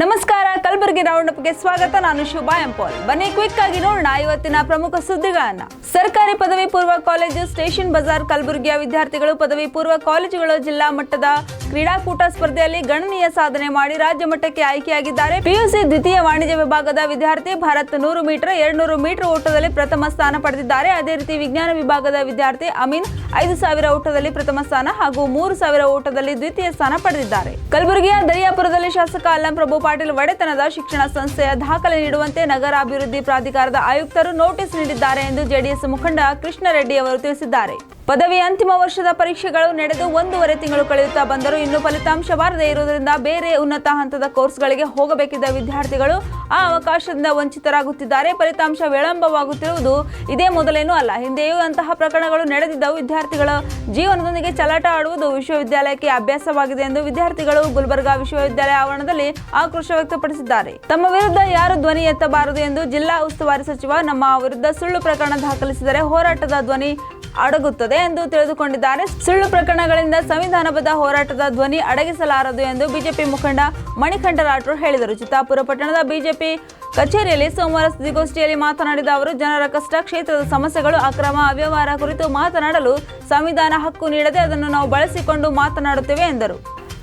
ನಮಸ್ಕಾರ, ಕಲಬುರಗಿ ರೌಂಡ್ ಅಪ್ಗೆ ಸ್ವಾಗತ. ನಾನು ಶುಭಾ ಎಂಪೋಲ್. ಬನ್ನಿ ಕ್ವಿಕ್ ಆಗಿ ನೋಡೋಣ ಇವತ್ತಿನ ಪ್ರಮುಖ ಸುದ್ದಿಗಳನ್ನ. ಸರ್ಕಾರಿ ಪದವಿ ಪೂರ್ವ ಕಾಲೇಜು, ಸ್ಟೇಷನ್ ಬಜಾರ್, ಕಲಬುರಗಿಯ ವಿದ್ಯಾರ್ಥಿಗಳು ಪದವಿ ಪೂರ್ವ ಕಾಲೇಜುಗಳ ಜಿಲ್ಲಾ ಮಟ್ಟದ ಕ್ರೀಡಾಕೂಟ ಸ್ಪರ್ಧೆಯಲ್ಲಿ ಗಣನೀಯ ಸಾಧನೆ ಮಾಡಿ ರಾಜ್ಯ ಮಟ್ಟಕ್ಕೆ ಆಯ್ಕೆಯಾಗಿದ್ದಾರೆ. ಪಿಯುಸಿ ದ್ವಿತೀಯ ವಾಣಿಜ್ಯ ವಿಭಾಗದ ವಿದ್ಯಾರ್ಥಿ ಭಾರತ್ ನೂರು ಮೀಟರ್, ಎರಡ್ನೂರು ಮೀಟರ್ ಓಟದಲ್ಲಿ ಪ್ರಥಮ ಸ್ಥಾನ ಪಡೆದಿದ್ದಾರೆ. ಅದೇ ರೀತಿ ವಿಜ್ಞಾನ ವಿಭಾಗದ ವಿದ್ಯಾರ್ಥಿ ಅಮೀನ್ ಐದು ಸಾವಿರ ಓಟದಲ್ಲಿ ಪ್ರಥಮ ಸ್ಥಾನ ಹಾಗೂ ಮೂರು ಸಾವಿರ ಓಟದಲ್ಲಿ ದ್ವಿತೀಯ ಸ್ಥಾನ ಪಡೆದಿದ್ದಾರೆ. ಕಲಬುರಗಿಯ ದರಿಯಾಪುರದಲ್ಲಿ ಶಾಸಕ ಅಲ್ಲಂ ಪ್ರಭು ಪಾಟೀಲ್ ಒಡೆತನದ ಶಿಕ್ಷಣ ಸಂಸ್ಥೆಯ ದಾಖಲೆ ನೀಡುವಂತೆ ನಗರಾಭಿವೃದ್ಧಿ ಪ್ರಾಧಿಕಾರದ ಆಯುಕ್ತರು ನೋಟಿಸ್ ನೀಡಿದ್ದಾರೆ ಎಂದು ಜೆಡಿಎಸ್ ಮುಖಂಡ ಕೃಷ್ಣ ರೆಡ್ಡಿ ಅವರು ತಿಳಿಸಿದ್ದಾರೆ. ಪದವಿ ಅಂತಿಮ ವರ್ಷದ ಪರೀಕ್ಷೆಗಳು ನಡೆದು ಒಂದೂವರೆ ತಿಂಗಳು ಕಳೆಯುತ್ತಾ ಬಂದರೂ ಇನ್ನೂ ಫಲಿತಾಂಶ ಬಾರದೇ ಇರುವುದರಿಂದ ಬೇರೆ ಉನ್ನತ ಹಂತದ ಕೋರ್ಸ್ಗಳಿಗೆ ಹೋಗಬೇಕಿದ್ದ ವಿದ್ಯಾರ್ಥಿಗಳು ಆ ಅವಕಾಶದಿಂದ ವಂಚಿತರಾಗುತ್ತಿದ್ದಾರೆ. ಫಲಿತಾಂಶ ವಿಳಂಬವಾಗುತ್ತಿರುವುದು ಇದೇ ಮೊದಲೇನೂ ಅಲ್ಲ. ಹಿಂದೆಯೂ ಅಂತಹ ಪ್ರಕರಣಗಳು ನಡೆದಿದ್ದವು. ವಿದ್ಯಾರ್ಥಿಗಳ ಜೀವನದೊಂದಿಗೆ ಚಲಾಟ ಆಡುವುದು ವಿಶ್ವವಿದ್ಯಾಲಯಕ್ಕೆ ಅಭ್ಯಾಸವಾಗಿದೆ ಎಂದು ವಿದ್ಯಾರ್ಥಿಗಳು ಗುಲ್ಬರ್ಗಾ ವಿಶ್ವವಿದ್ಯಾಲಯ ಆವರಣದಲ್ಲಿ ಆಕ್ರೋಶ ವ್ಯಕ್ತಪಡಿಸಿದ್ದಾರೆ. ತಮ್ಮ ವಿರುದ್ಧ ಯಾರು ಧ್ವನಿ ಎತ್ತಬಾರದು ಎಂದು ಜಿಲ್ಲಾ ಉಸ್ತುವಾರಿ ಸಚಿವ, ನಮ್ಮ ವಿರುದ್ಧ ಸುಳ್ಳು ಪ್ರಕರಣ ದಾಖಲಿಸಿದರೆ ಹೋರಾಟದ ಧ್ವನಿ ಅಡಗುತ್ತದೆ ಎಂದು ತಿಳಿದುಕೊಂಡಿದ್ದಾರೆ. ಸುಳ್ಳು ಪ್ರಕರಣಗಳಿಂದ ಸಂವಿಧಾನಬದ್ಧ ಹೋರಾಟದ ಧ್ವನಿ ಅಡಗಿಸಲಾರದು ಎಂದು ಬಿಜೆಪಿ ಮುಖಂಡ ಮಣಿಕಂಠ ರಾಠೋಡ್ ಹೇಳಿದರು. ಚಿತ್ತಾಪುರ ಪಟ್ಟಣದ ಬಿಜೆಪಿ ಕಚೇರಿಯಲ್ಲಿ ಸೋಮವಾರ ಸುದ್ದಿಗೋಷ್ಠಿಯಲ್ಲಿ ಮಾತನಾಡಿದ ಅವರು, ಜನರ ಕಷ್ಟ, ಕ್ಷೇತ್ರದ ಸಮಸ್ಯೆಗಳು, ಅಕ್ರಮ ಅವ್ಯವಹಾರ ಕುರಿತು ಮಾತನಾಡಲು ಸಂವಿಧಾನ ಹಕ್ಕು ನೀಡದೆ ಅದನ್ನು ನಾವು ಬಳಸಿಕೊಂಡು ಮಾತನಾಡುತ್ತೇವೆ ಎಂದರು.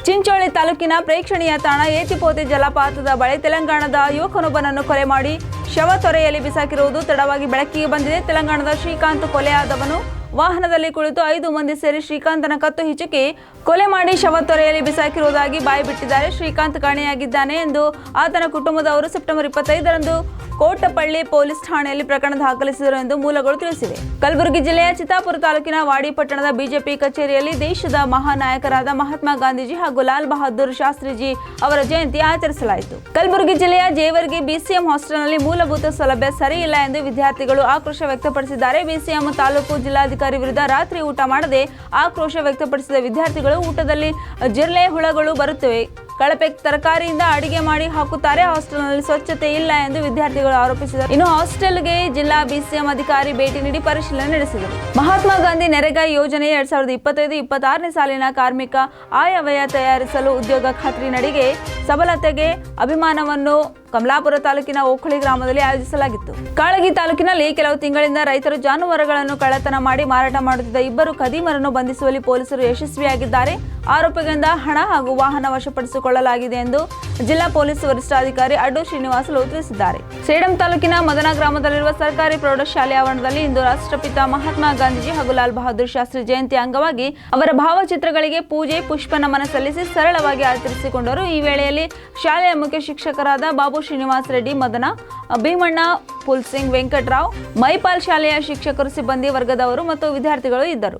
ಚಿಂಚೋಳಿ ತಾಲೂಕಿನ ಪ್ರೇಕ್ಷಣೀಯ ತಾಣ ಏತಿಪೋತಿ ಜಲಪಾತದ ಬಳಿ ತೆಲಂಗಾಣದ ಯುವಕನೊಬ್ಬನನ್ನು ಕೊಲೆ ಮಾಡಿ ಶವ ತೊರೆಯಲ್ಲಿ ಬಿಸಾಕಿರುವುದು ತಡವಾಗಿ ಬೆಳಕಿಗೆ ಬಂದಿದೆ. ತೆಲಂಗಾಣದ ಶ್ರೀಕಾಂತ್ ಕೊಲೆಯಾದವನು ವಾಹನದಲ್ಲಿ ಕುಳಿತು ಐದು ಮಂದಿ ಸೇರಿ ಶ್ರೀಕಾಂತನ ಕತ್ತು ಹಿಚುಕಿ ಕೊಲೆ ಮಾಡಿ ಶವ ತೊರೆಯಲ್ಲಿ ಬಿಸಾಕಿರುವುದಾಗಿ ಬಾಯಿ ಬಿಟ್ಟಿದ್ದಾರೆ. ಶ್ರೀಕಾಂತ್ ಕಾಣೆಯಾಗಿದ್ದಾನೆ ಎಂದು ಆತನ ಕುಟುಂಬದವರು ಸೆಪ್ಟೆಂಬರ್ ಇಪ್ಪತ್ತೈದರಂದು ಕೋಟಪಳ್ಳಿ ಪೊಲೀಸ್ ಠಾಣೆಯಲ್ಲಿ ಪ್ರಕರಣ ದಾಖಲಿಸಿದರು ಎಂದು ಮೂಲಗಳು ತಿಳಿಸಿವೆ. ಕಲಬುರಗಿ ಜಿಲ್ಲೆಯ ಚಿತ್ತಾಪುರ ತಾಲೂಕಿನ ವಾಡಿ ಪಟ್ಟಣದ ಬಿಜೆಪಿ ಕಚೇರಿಯಲ್ಲಿ ದೇಶದ ಮಹಾನಾಯಕರಾದ ಮಹಾತ್ಮ ಗಾಂಧೀಜಿ ಹಾಗೂ ಲಾಲ್ ಬಹದ್ದೂರ್ ಶಾಸ್ತ್ರಿಜಿ ಅವರ ಜಯಂತಿ ಆಚರಿಸಲಾಯಿತು. ಕಲಬುರಗಿ ಜಿಲ್ಲೆಯ ಜೇವರ್ಗಿ ಬಿಸಿಎಂ ಹಾಸ್ಟೆಲ್ನಲ್ಲಿ ಮೂಲಭೂತ ಸೌಲಭ್ಯ ಸರಿಯಿಲ್ಲ ಎಂದು ವಿದ್ಯಾರ್ಥಿಗಳು ಆಕ್ರೋಶ ವ್ಯಕ್ತಪಡಿಸಿದ್ದಾರೆ. ಬಿಸಿಎಂ ತಾಲೂಕು ಜಿಲ್ಲಾಧಿಕಾರಿ ವಿರುದ್ಧ ರಾತ್ರಿ ಊಟ ಮಾಡದೆ ಆಕ್ರೋಶ ವ್ಯಕ್ತಪಡಿಸಿದ ವಿದ್ಯಾರ್ಥಿಗಳು ಊಟದಲ್ಲಿ ಜಿರಳೆ ಹುಳಗಳು ಬರುತ್ತವೆ. ಕಳಪೆ ತರಕಾರಿಯಿಂದ ಅಡಿಗೆ ಮಾಡಿ ಹಾಕುತ್ತಾರೆ. ಹಾಸ್ಟೆಲ್ನಲ್ಲಿ ಸ್ವಚ್ಛತೆ ಇಲ್ಲ ಎಂದು ವಿದ್ಯಾರ್ಥಿಗಳು ಆರೋಪಿಸಿದರು. ಇನ್ನು ಹಾಸ್ಟೆಲ್ಗೆ ಜಿಲ್ಲಾ ಬಿಸಿಎಂ ಅಧಿಕಾರಿ ಭೇಟಿ ನೀಡಿ ಪರಿಶೀಲನೆ ನಡೆಸಿದರು. ಮಹಾತ್ಮ ಗಾಂಧಿ ನರೇಗಾ ಯೋಜನೆ ಎರಡ್ ಸಾವಿರದ ಇಪ್ಪತ್ತೈದು, ಇಪ್ಪತ್ತಾರನೇ ಸಾಲಿನ ಕಾರ್ಮಿಕ ಆಯವ್ಯಯ ತಯಾರಿಸಲು ಉದ್ಯೋಗ ಖಾತ್ರಿ ನಡಿಗೆ ಸಬಲತೆಗೆ ಅಭಿಮಾನವನ್ನು ಕಮಲಾಪುರ ತಾಲೂಕಿನ ಓಖಳಿ ಗ್ರಾಮದಲ್ಲಿ ಆಯೋಜಿಸಲಾಗಿತ್ತು. ಕಾಳಗಿ ತಾಲೂಕಿನಲ್ಲಿ ಕೆಲವು ತಿಂಗಳಿಂದ ರೈತರು ಜಾನುವಾರುಗಳನ್ನು ಕಳ್ಳತನ ಮಾಡಿ ಮಾರಾಟ ಮಾಡುತ್ತಿದ್ದ ಇಬ್ಬರು ಖದೀಮರನ್ನು ಬಂಧಿಸುವಲ್ಲಿ ಪೊಲೀಸರು ಯಶಸ್ವಿಯಾಗಿದ್ದಾರೆ. ಆರೋಪಿಗಳಿಂದ ಹಣ ಹಾಗೂ ವಾಹನ ವಶಪಡಿಸಿಕೊಳ್ಳಲಾಗಿದೆ ಎಂದು ಜಿಲ್ಲಾ ಪೊಲೀಸ್ ವರಿಷ್ಠಾಧಿಕಾರಿ ಅಡ್ಡು ಶ್ರೀನಿವಾಸಲು ತಿಳಿಸಿದ್ದಾರೆ. ಸೇಡಂ ತಾಲೂಕಿನ ಮದನ ಗ್ರಾಮದಲ್ಲಿರುವ ಸರ್ಕಾರಿ ಪ್ರೌಢಶಾಲೆ ಆವರಣದಲ್ಲಿ ಇಂದು ರಾಷ್ಟ್ರಪಿತ ಮಹಾತ್ಮ ಗಾಂಧೀಜಿ ಹಾಗೂ ಲಾಲ್ ಬಹದ್ದೂರ್ ಶಾಸ್ತ್ರಿ ಜಯಂತಿ ಅಂಗವಾಗಿ ಅವರ ಭಾವಚಿತ್ರಗಳಿಗೆ ಪೂಜೆ, ಪುಷ್ಪ ನಮನ ಸಲ್ಲಿಸಿ ಸರಳವಾಗಿ ಆಚರಿಸಿಕೊಂಡರು. ಈ ವೇಳೆಯಲ್ಲಿ ಶಾಲೆಯ ಮುಖ್ಯ ಶಿಕ್ಷಕರಾದ ಬಾಬು ಶ್ರೀನಿವಾಸ ರೆಡ್ಡಿ, ಮದನ, ಭೀಮಣ್ಣ, ಪುಲ್ಸಿಂಗ್ ವೆಂಕಟರಾವ್, ಮೈಪಾಲ್ ಶಾಲೆಯ ಶಿಕ್ಷಕರು, ಸಿಬ್ಬಂದಿ ವರ್ಗದವರು ಮತ್ತು ವಿದ್ಯಾರ್ಥಿಗಳು ಇದ್ದರು.